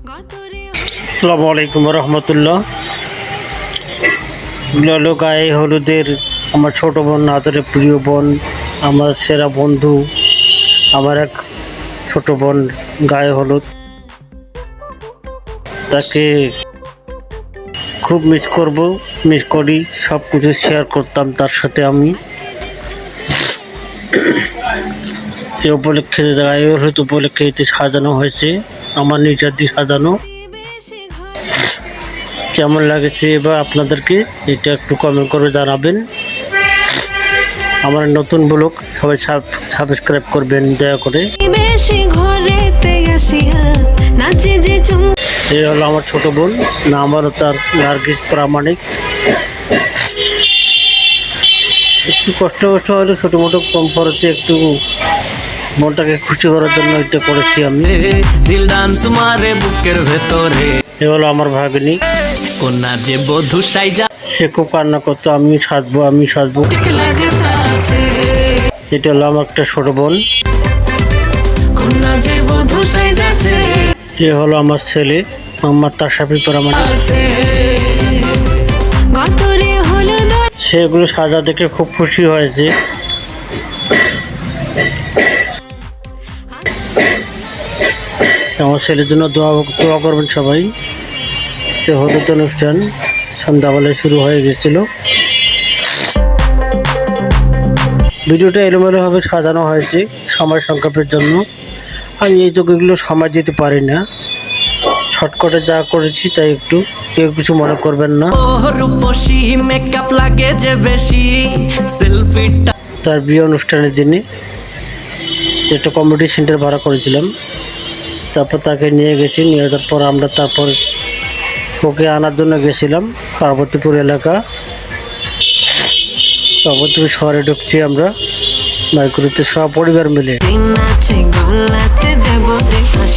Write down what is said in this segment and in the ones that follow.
আসসালামু আলাইকুম রহমতুল্লাহ। গায়ে হলুদের আমার ছোট বোন, আদরের প্রিয় বোন, আমার সেরা বন্ধু, আমার এক ছোট বোন গায়ে হলুদ। তাকে খুব মিস করব মিস করি সব কিছু শেয়ার করতাম তার সাথে আমি। এ উপলক্ষে গায়ে হলুদ উপলক্ষে এটি সাজানো হয়েছে। আমার নিজের দিয়ে সাজানো। কেমন লাগেছে এবার আপনাদেরকে? এটা একটু কমেন্ট করে জানাবেন। আমার নতুন ব্লগ, সবাই সাবস্ক্রাইব করবেন, দয়া করে। এই হলো আমার ছোট বোন, না আমারও তার নার্গিস প্রামাণিক। একটু কষ্ট কষ্ট হলে ছোটো মোটো কম খরচে একটু মনটাকে খুশি করার জন্য এটা করেছি আমি। দিল ডান্স মারে বুকের ভেতরে। এ হলো আমার ভাগ্নি। কন্যা যে বধু সাইজা। সে খুব কান্না করতো আমি সাজবো আমি সাজবো। এটা হলো আমার একটা ছোট বোন। এ হলো আমার ছেলে আমার গতরে হলো দর সেগুলো সাজা দেখে খুব খুশি হয়েছে। আমার ছেলের জন্য দোয়া দোয়া করবেন সবাই। তো হলুদ অনুষ্ঠান সন্ধ্যাবেলায় শুরু হয়ে গেছিল। ভিডিওটা এলোমেলোভাবে সাজানো হয়েছে সময় সংক্ষেপের জন্য। আমি এই যোগগুলো সময় দিতে পারি না। শর্টকাটে যা করেছি তাই একটু কেউ কিছু মনে করবেন না। রূপসী মেকআপ লাগে যে বেশি সেলফিটা তার বিয়ে অনুষ্ঠানের দিনে একটা কমিউনিটি সেন্টার ভাড়া করেছিলাম। তারপর তাকে নিয়ে গেছি, নিয়ে যাওয়ার পর আমরা তারপর ওকে আনার জন্য গেছিলাম, পার্বতীপুর এলাকা। পার্বতীপুর শহরে ঢুকছি আমরা মাইক্রোতে সব পরিবার মিলে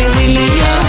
really, really, yeah.